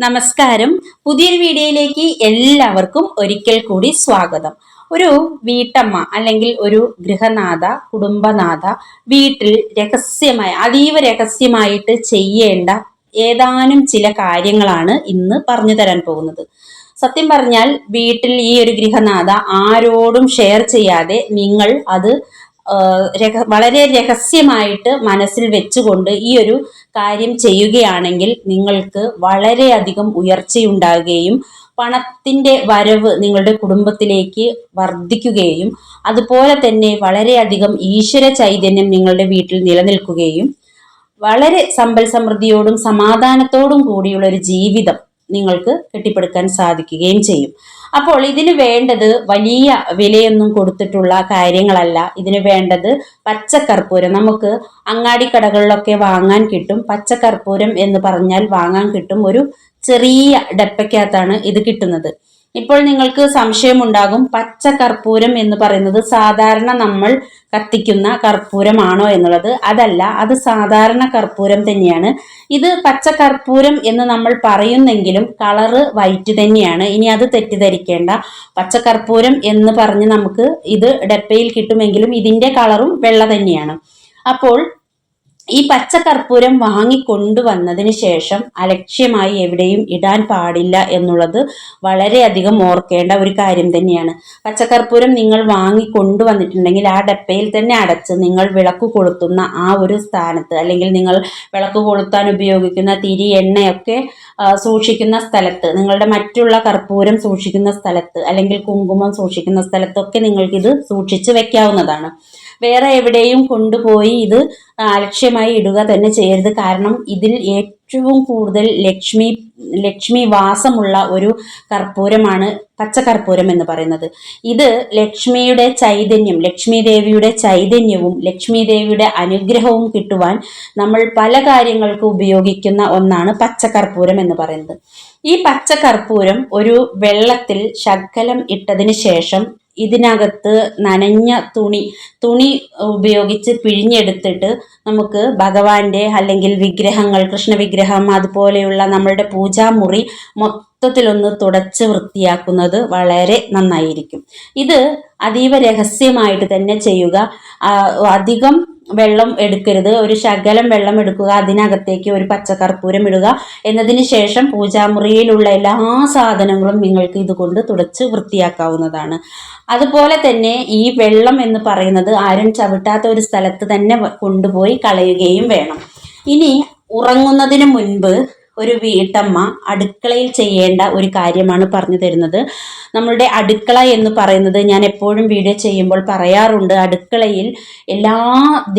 നമസ്കാരം. പുതിയൊരു വീഡിയോയിലേക്ക് എല്ലാവർക്കും ഒരിക്കൽ കൂടി സ്വാഗതം. ഒരു വീട്ടമ്മ അല്ലെങ്കിൽ ഒരു ഗൃഹനാഥ കുടുംബനാഥ വീട്ടിൽ രഹസ്യമായി അതീവ രഹസ്യമായിട്ട് ചെയ്യേണ്ട ഏതാനും ചില കാര്യങ്ങളാണ് ഇന്ന് പറഞ്ഞു തരാൻ പോകുന്നത്. സത്യം പറഞ്ഞാൽ വീട്ടിൽ ഈ ഒരു ഗൃഹനാഥ ആരോടും ഷെയർ ചെയ്യാതെ നിങ്ങൾ അത് രഹ- വളരെ രഹസ്യമായിട്ട് മനസ്സിൽ വെച്ചുകൊണ്ട് ഈ ഒരു കാര്യം ചെയ്യുകയാണെങ്കിൽ നിങ്ങൾക്ക് വളരെയധികം ഉയർച്ചയുണ്ടാകുകയും പണത്തിന്റെ വരവ് നിങ്ങളുടെ കുടുംബത്തിലേക്ക് വർദ്ധിക്കുകയും അതുപോലെ തന്നെ വളരെയധികം ഈശ്വര ചൈതന്യം നിങ്ങളുടെ വീട്ടിൽ നിലനിൽക്കുകയും വളരെ സമ്പൽ സമൃദ്ധിയോടും സമാധാനത്തോടും കൂടിയുള്ള ഒരു ജീവിതം നിങ്ങൾക്ക് കെട്ടിപ്പടുക്കാൻ സാധിക്കുകയും ചെയ്യും. അപ്പോൾ ഇതിന് വേണ്ടത് വലിയ വിലയൊന്നും കൊടുത്തിട്ടുള്ള കാര്യങ്ങളല്ല. ഇതിന് വേണ്ടത് പച്ചക്കർപ്പൂരം നമുക്ക് അങ്ങാടിക്കടകളിലൊക്കെ വാങ്ങാൻ കിട്ടും. പച്ചക്കർപ്പൂരം എന്ന് പറഞ്ഞാൽ വാങ്ങാൻ കിട്ടും ഒരു ചെറിയ ഡപ്പയ്ക്കകത്താണ് ഇത് കിട്ടുന്നത്. ഇപ്പോൾ നിങ്ങൾക്ക് സംശയമുണ്ടാകും പച്ച കർപ്പൂരം എന്ന് പറയുന്നത് സാധാരണ നമ്മൾ കത്തിക്കുന്ന കർപ്പൂരമാണോ എന്നുള്ളത്. അതല്ല അത് സാധാരണ കർപ്പൂരം തന്നെയാണ്. ഇത് പച്ച കർപ്പൂരം എന്ന് നമ്മൾ പറയുന്നെങ്കിലും കളറ് വൈറ്റ് തന്നെയാണ്. ഇനി അത് തെറ്റിദ്ധരിക്കേണ്ട. പച്ച കർപ്പൂരം എന്ന് പറഞ്ഞ് നമുക്ക് ഇത് ഡപ്പയിൽ കിട്ടുമെങ്കിലും ഇതിന്റെ കളറും വെള്ള തന്നെയാണ്. അപ്പോൾ ഈ പച്ച കർപ്പൂരം വാങ്ങിക്കൊണ്ടുവന്നതിന് ശേഷം അലക്ഷ്യമായി എവിടെയും ഇടാൻ പാടില്ല എന്നുള്ളത് വളരെയധികം ഓർക്കേണ്ട ഒരു കാര്യം തന്നെയാണ്. പച്ചക്കർപ്പൂരം നിങ്ങൾ വാങ്ങിക്കൊണ്ടുവന്നിട്ടുണ്ടെങ്കിൽ ആ ഡപ്പയിൽ തന്നെ അടച്ച് നിങ്ങൾ വിളക്ക് കൊളുത്തുന്ന ആ ഒരു സ്ഥാനത്ത് അല്ലെങ്കിൽ നിങ്ങൾ വിളക്ക് കൊളുത്താൻ ഉപയോഗിക്കുന്ന തിരി എണ്ണയൊക്കെ സൂക്ഷിക്കുന്ന സ്ഥലത്ത് നിങ്ങളുടെ മറ്റുള്ള കർപ്പൂരം സൂക്ഷിക്കുന്ന സ്ഥലത്ത് അല്ലെങ്കിൽ കുങ്കുമം സൂക്ഷിക്കുന്ന സ്ഥലത്തൊക്കെ നിങ്ങൾക്കിത് സൂക്ഷിച്ച് വെക്കാവുന്നതാണ്. വേറെ എവിടെയും കൊണ്ടുപോയി ഇത് അലക്ഷ്യമായി ഇടുക തന്നെ ചെയ്യരുത്. കാരണം ഇതിൽ ഏറ്റവും കൂടുതൽ ലക്ഷ്മി ലക്ഷ്മി വാസമുള്ള ഒരു കർപ്പൂരമാണ് പച്ചക്കർപ്പൂരം എന്ന് പറയുന്നത്. ഇത് ലക്ഷ്മിയുടെ ചൈതന്യം ലക്ഷ്മി ദേവിയുടെ ചൈതന്യവും ലക്ഷ്മി ദേവിയുടെ അനുഗ്രഹവും കിട്ടുവാൻ നമ്മൾ പല കാര്യങ്ങൾക്ക് ഉപയോഗിക്കുന്ന ഒന്നാണ് പച്ചക്കർപ്പൂരം എന്ന് പറയുന്നത്. ഈ പച്ചക്കർപ്പൂരം ഒരു വെള്ളത്തിൽ ശകലം ഇട്ടതിന് ശേഷം ഇതിനകത്ത് നനഞ്ഞ തുണി തുണി ഉപയോഗിച്ച് പിഴിഞ്ഞെടുത്തിട്ട് നമുക്ക് ഭഗവാന്റെ അല്ലെങ്കിൽ വിഗ്രഹങ്ങൾ കൃഷ്ണ വിഗ്രഹം അതുപോലെയുള്ള നമ്മളുടെ പൂജാമുറി മൊത്തത്തിലൊന്ന് തുടച്ച് വൃത്തിയാക്കുന്നത് വളരെ നന്നായിരിക്കും. ഇത് അതീവ രഹസ്യമായിട്ട് തന്നെ ചെയ്യുക. അധികം വെള്ളം എടുക്കരുത്. ഒരു ശകലം വെള്ളം എടുക്കുക. അതിനകത്തേക്ക് ഒരു പച്ചക്കർപ്പൂരം ഇടുക. എന്നതിന് ശേഷം പൂജാമുറിയിലുള്ള എല്ലാ സാധനങ്ങളും നിങ്ങൾക്ക് ഇതുകൊണ്ട് തുടച്ച് വൃത്തിയാക്കാവുന്നതാണ്. അതുപോലെ തന്നെ ഈ വെള്ളം എന്ന് പറയുന്നത് ആരും ചവിട്ടാത്ത ഒരു സ്ഥലത്ത് തന്നെ കൊണ്ടുപോയി കളയുകയും വേണം. ഇനി ഉറങ്ങുന്നതിന് മുൻപ് ഒരു വീട്ടമ്മ അടുക്കളയിൽ ചെയ്യേണ്ട ഒരു കാര്യമാണ് പറഞ്ഞു തരുന്നത്. നമ്മളുടെ അടുക്കള എന്ന് പറയുന്നത് ഞാൻ എപ്പോഴും വീഡിയോ ചെയ്യുമ്പോൾ പറയാറുണ്ട് അടുക്കളയിൽ എല്ലാ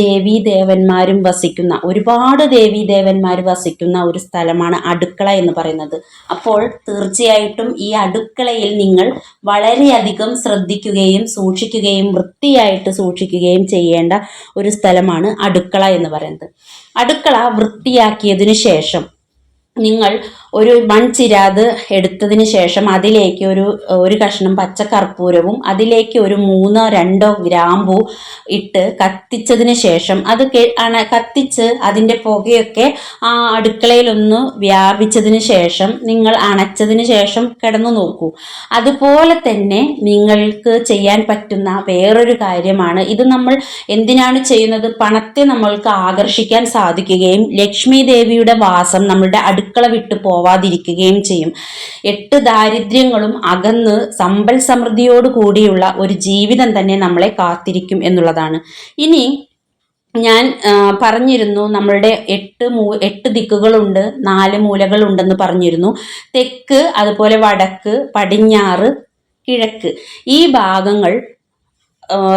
ദേവീ ദേവന്മാരും വസിക്കുന്ന ഒരുപാട് ദേവീ ദേവന്മാർ വസിക്കുന്ന ഒരു സ്ഥലമാണ് അടുക്കള എന്ന് പറയുന്നത്. അപ്പോൾ തീർച്ചയായിട്ടും ഈ അടുക്കളയിൽ നിങ്ങൾ വളരെയധികം ശ്രദ്ധിക്കുകയും സൂക്ഷിക്കുകയും വൃത്തിയായിട്ട് സൂക്ഷിക്കുകയും ചെയ്യേണ്ട ഒരു സ്ഥലമാണ് അടുക്കള എന്ന് പറയുന്നത്. അടുക്കള വൃത്തിയാക്കിയതിനു ശേഷം നിങ്ങൾ ഒരു മൺചിരാത് എടുത്തതിന് ശേഷം അതിലേക്ക് ഒരു ഒരു കഷ്ണം പച്ചക്കർപ്പൂരവും അതിലേക്ക് ഒരു മൂന്നോ രണ്ടോ ഗ്രാമ്പു ഇട്ട് കത്തിച്ചതിന് ശേഷം അത് കത്തിച്ച് അതിന്റെ പുകയൊക്കെ ആ അടുക്കളയിലൊന്ന് വ്യാപിച്ചതിന് ശേഷം നിങ്ങൾ അണച്ചതിന് ശേഷം കിടന്നു നോക്കൂ. അതുപോലെ തന്നെ നിങ്ങൾക്ക് ചെയ്യാൻ പറ്റുന്ന വേറൊരു കാര്യമാണ്. ഇത് നമ്മൾ എന്തിനാണ് ചെയ്യുന്നത്? പണത്തെ നമ്മൾക്ക് ആകർഷിക്കാൻ സാധിക്കുകയും ലക്ഷ്മി ദേവിയുടെ വാസം നമ്മളുടെ അടുക്കള വിട്ടു പോവാതിരിക്കുകയും ചെയ്യും. എട്ട് ദാരിദ്ര്യങ്ങളും അകന്ന് സമ്പൽ സമൃദ്ധിയോട് കൂടിയുള്ള ഒരു ജീവിതം തന്നെ നമ്മളെ കാത്തിരിക്കും എന്നുള്ളതാണ്. ഇനി ഞാൻ പറഞ്ഞിരുന്നു നമ്മളുടെ എട്ട് മൂ എട്ട് ദിക്കുകളുണ്ട് നാല് മൂലകളുണ്ടെന്ന് പറഞ്ഞിരുന്നു. തെക്ക് അതുപോലെ വടക്ക് പടിഞ്ഞാറ് കിഴക്ക്. ഈ ഭാഗങ്ങൾ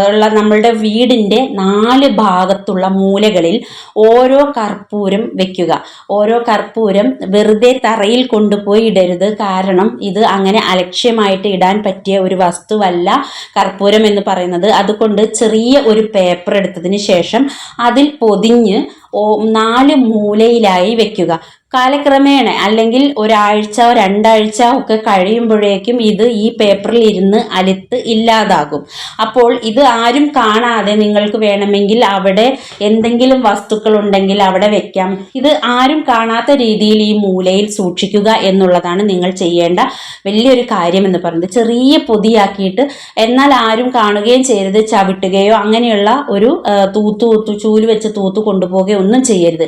ഉള്ള നമ്മളുടെ വീടിന്റെ നാല് ഭാഗത്തുള്ള മൂലകളിൽ ഓരോ കർപ്പൂരം വെക്കുക. ഓരോ കർപ്പൂരം വെറുതെ തറയിൽ കൊണ്ടുപോയി ഇടരുത്. കാരണം ഇത് അങ്ങനെ അലക്ഷ്യമായിട്ട് ഇടാൻ പറ്റിയ ഒരു വസ്തുവല്ല കർപ്പൂരം എന്ന് പറയുന്നത്. അതുകൊണ്ട് ചെറിയ ഒരു പേപ്പർ എടുത്തതിന് ശേഷം അതിൽ പൊതിഞ്ഞ് നാല് മൂലയിലായി വെക്കുക. കാലക്രമേണ അല്ലെങ്കിൽ ഒരാഴ്ച രണ്ടാഴ്ച ഒക്കെ കഴിയുമ്പോഴേക്കും ഇത് ഈ പേപ്പറിൽ ഇരുന്ന് അലുത്ത് ഇല്ലാതാകും. അപ്പോൾ ഇത് ആരും കാണാതെ നിങ്ങൾക്ക് വേണമെങ്കിൽ അവിടെ എന്തെങ്കിലും വസ്തുക്കൾ ഉണ്ടെങ്കിൽ അവിടെ വെക്കാം. ഇത് ആരും കാണാത്ത രീതിയിൽ ഈ മൂലയിൽ സൂക്ഷിക്കുക എന്നുള്ളതാണ് നിങ്ങൾ ചെയ്യേണ്ട വലിയൊരു കാര്യം എന്ന് പറയുന്നത്. ചെറിയ പൊതിയാക്കിയിട്ട് എന്നാൽ ആരും കാണുകയും ചെയ്യരുത് ചവിട്ടുകയോ അങ്ങനെയുള്ള ഒരു തൂത്തു തൂത്തു ചൂൽ വെച്ച് തൂത്തു കൊണ്ടുപോവുകയോ ഒന്നും ചെയ്യരുത്.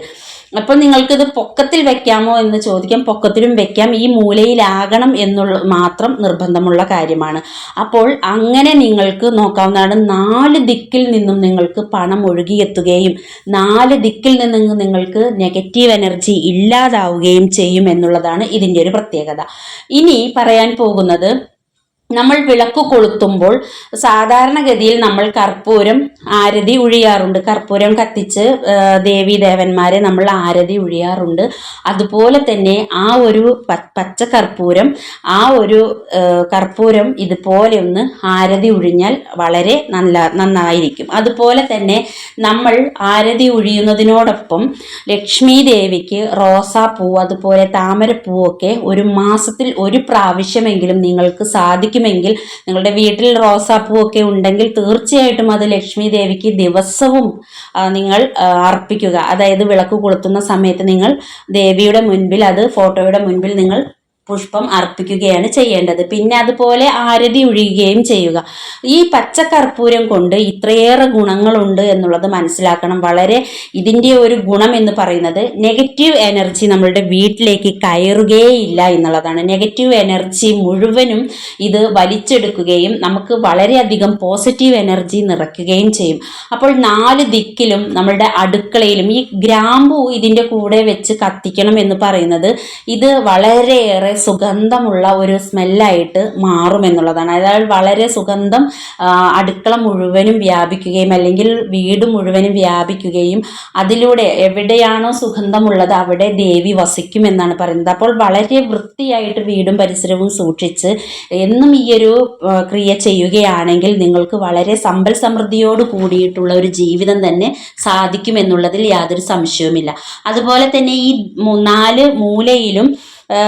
അപ്പോൾ നിങ്ങൾക്കിത് പൊക്കത്തിൽ വെക്കാമോ എന്ന് ചോദിക്കാം. പൊക്കത്തിലും വെക്കാം. ഈ മൂലയിലാകണം എന്നുള്ള മാത്രം നിർബന്ധമുള്ള കാര്യമാണ്. അപ്പോൾ അങ്ങനെ നിങ്ങൾക്ക് നോക്കാവുന്നതാണ്. നാല് ദിക്കിൽ നിന്നും നിങ്ങൾക്ക് പണം ഒഴുകിയെത്തുകയും നാല് ദിക്കിൽ നിന്നും നിങ്ങൾക്ക് നെഗറ്റീവ് എനർജി ഇല്ലാതാവുകയും ചെയ്യും എന്നുള്ളതാണ് ഇതിന്റെ ഒരു പ്രത്യേകത. ഇനി പറയാൻ പോകുന്നത് നമ്മൾ വിളക്ക് കൊളുത്തുമ്പോൾ സാധാരണഗതിയിൽ നമ്മൾ കർപ്പൂരം ആരതി ഒഴിയാറുണ്ട് കർപ്പൂരം കത്തിച്ച് ദേവി ദേവന്മാരെ നമ്മൾ ആരതി ഒഴിയാറുണ്ട് അതുപോലെ തന്നെ ആ ഒരു പച്ച കർപ്പൂരം ആ ഒരു കർപ്പൂരം ഇതുപോലെ ഒന്ന് ആരതി ഉഴിഞ്ഞാൽ വളരെ നല്ല നന്നായിരിക്കും. അതുപോലെ തന്നെ നമ്മൾ ആരതി ഒഴിയുന്നതിനോടൊപ്പം ലക്ഷ്മി ദേവിക്ക് റോസാപ്പൂ അതുപോലെ താമരപ്പൂവൊക്കെ ഒരു മാസത്തിൽ ഒരു പ്രാവശ്യമെങ്കിലും നിങ്ങൾക്ക് സാധിക്കുമെങ്കിൽ നിങ്ങളുടെ വീട്ടിൽ റോസാപ്പൂ ഒക്കെ ഉണ്ടെങ്കിൽ തീർച്ചയായിട്ടും അത് ലക്ഷ്മി ദേവിക്ക് ദിവസവും നിങ്ങൾ അർപ്പിക്കുക. അതായത് വിളക്ക് കൊളുത്തുന്ന സമയത്ത് നിങ്ങൾ ദേവിയുടെ മുൻപിൽ അത് ഫോട്ടോയുടെ മുൻപിൽ നിങ്ങൾ പുഷ്പം അർപ്പിക്കുകയാണ് ചെയ്യേണ്ടത്. പിന്നെ അതുപോലെ ആരതി ഒഴിയുകയും ചെയ്യുക. ഈ പച്ചക്കർപ്പൂരം കൊണ്ട് ഇത്രയേറെ ഗുണങ്ങളുണ്ട് എന്നുള്ളത് മനസ്സിലാക്കണം. വളരെ ഇതിന്റെ ഒരു ഗുണം എന്ന് പറയുന്നത് നെഗറ്റീവ് എനർജി നമ്മളുടെ വീട്ടിലേക്ക് കയറുകയില്ല എന്നുള്ളതാണ്. നെഗറ്റീവ് എനർജി മുഴുവനും ഇത് വലിച്ചെടുക്കുകയും നമുക്ക് വളരെയധികം പോസിറ്റീവ് എനർജി നിറയ്ക്കുകയും ചെയ്യും. അപ്പോൾ നാല് ദിക്കിലും നമ്മളുടെ അടുക്കളയിലും ഈ ഗ്രാമ്പു ഇതിന്റെ കൂടെ വെച്ച് കത്തിക്കണം എന്ന് പറയുന്നത് ഇത് വളരെയേറെ സുഗന്ധമുള്ള ഒരു സ്മെല്ലായിട്ട് മാറും എന്നുള്ളതാണ്. അതായത് വളരെ സുഗന്ധം അടുക്കള മുഴുവനും വ്യാപിക്കുകയും അല്ലെങ്കിൽ വീട് മുഴുവനും വ്യാപിക്കുകയും അതിലൂടെ എവിടെയാണോ സുഗന്ധമുള്ളത് അവിടെ ദേവി വസിക്കും എന്നാണ് പറയുന്നത്. അപ്പോൾ വളരെ വൃത്തിയായിട്ട് വീടും പരിസരവും സൂക്ഷിച്ച് എന്നും ഈ ഒരു ക്രിയ ചെയ്യുകയാണെങ്കിൽ നിങ്ങൾക്ക് വളരെ സമ്പൽ സമൃദ്ധിയോട് കൂടിയിട്ടുള്ള ഒരു ജീവിതം തന്നെ സാധിക്കും എന്നുള്ളതിൽ യാതൊരു സംശയവുമില്ല. അതുപോലെ തന്നെ ഈ നാല് മൂലയിലും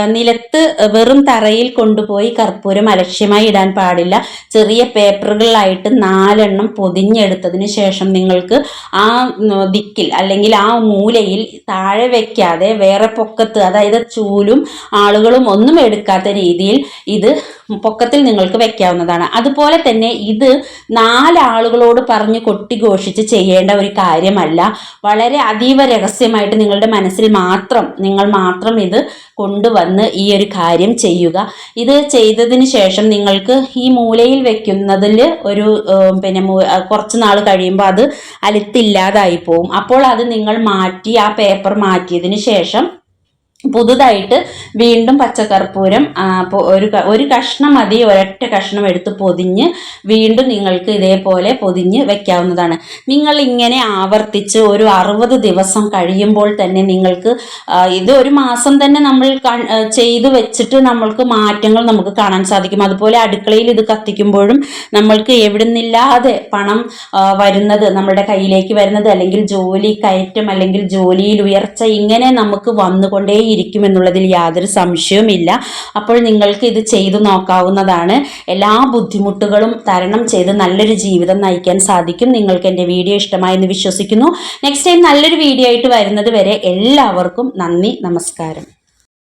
നിലത്ത് വെറും തറയിൽ കൊണ്ടുപോയി കർപ്പൂരം അലക്ഷ്യമായി ഇടാൻ പാടില്ല. ചെറിയ പേപ്പറുകളിലായിട്ട് നാലെണ്ണം പൊതിഞ്ഞെടുത്തതിന് ശേഷം നിങ്ങൾക്ക് ആ ദിക്കിൽ അല്ലെങ്കിൽ ആ മൂലയിൽ താഴെ വെക്കാതെ വേറെ പൊക്കത്ത് അതായത് ചൂലും ആളുകളും ഒന്നും എടുക്കാത്ത രീതിയിൽ ഇത് പൊക്കത്തിൽ നിങ്ങൾക്ക് വെക്കാവുന്നതാണ്. അതുപോലെ തന്നെ ഇത് നാലാളുകളോട് പറഞ്ഞ് കൊട്ടിഘോഷിച്ച് ചെയ്യേണ്ട ഒരു കാര്യമല്ല. വളരെ അതീവ രഹസ്യമായിട്ട് നിങ്ങളുടെ മനസ്സിൽ മാത്രം നിങ്ങൾ മാത്രം ഇത് കൊണ്ടുവന്ന് ഈ ഒരു കാര്യം ചെയ്യുക. ഇത് ചെയ്തതിന് ശേഷം നിങ്ങൾക്ക് ഈ മൂലയിൽ വെക്കുന്നതിൽ ഒരു പിന്നെ കുറച്ച് നാൾ കഴിയുമ്പോൾ അത് അലുത്തില്ലാതായി പോവും. അപ്പോൾ അത് നിങ്ങൾ മാറ്റി ആ പേപ്പർ മാറ്റിയതിന് ശേഷം പുതുതായിട്ട് വീണ്ടും പച്ചക്കർപ്പൂരം ഒരു ഒരു കഷ്ണം മതി ഒരൊറ്റ കഷ്ണം എടുത്ത് പൊതിഞ്ഞ് വീണ്ടും നിങ്ങൾക്ക് ഇതേപോലെ പൊതിഞ്ഞ് വെക്കാവുന്നതാണ്. നിങ്ങൾ ഇങ്ങനെ ആവർത്തിച്ച് ഒരു അറുപത് ദിവസം കഴിയുമ്പോൾ തന്നെ നിങ്ങൾക്ക് ഇത് ഒരു മാസം തന്നെ നമ്മൾ ചെയ്തു വെച്ചിട്ട് നമ്മൾക്ക് മാറ്റങ്ങൾ നമുക്ക് കാണാൻ സാധിക്കും. അതുപോലെ അടുക്കളയിൽ ഇത് കത്തിക്കുമ്പോഴും നമ്മൾക്ക് എവിടുന്നില്ലാതെ പണം വരുന്നത് നമ്മുടെ കയ്യിലേക്ക് വരുന്നത് അല്ലെങ്കിൽ ജോലി കയറ്റം അല്ലെങ്കിൽ ജോലിയിൽ ഉയർച്ച ഇങ്ങനെ നമുക്ക് വന്നുകൊണ്ടേയിരിക്കും. എന്നുള്ളതിൽ യാതൊരു സംശയവുമില്ല. അപ്പോൾ നിങ്ങൾക്ക് ഇത് ചെയ്തു നോക്കാവുന്നതാണ്. എല്ലാ ബുദ്ധിമുട്ടുകളും തരണം ചെയ്ത് നല്ലൊരു ജീവിതം നയിക്കാൻ സാധിക്കും. നിങ്ങൾക്ക് എന്റെ വീഡിയോ ഇഷ്ടമായെന്ന് വിശ്വസിക്കുന്നു. നെക്സ്റ്റ് ടൈം നല്ലൊരു വീഡിയോ ആയിട്ട് വരുന്നത് വരെ എല്ലാവർക്കും നന്ദി നമസ്കാരം.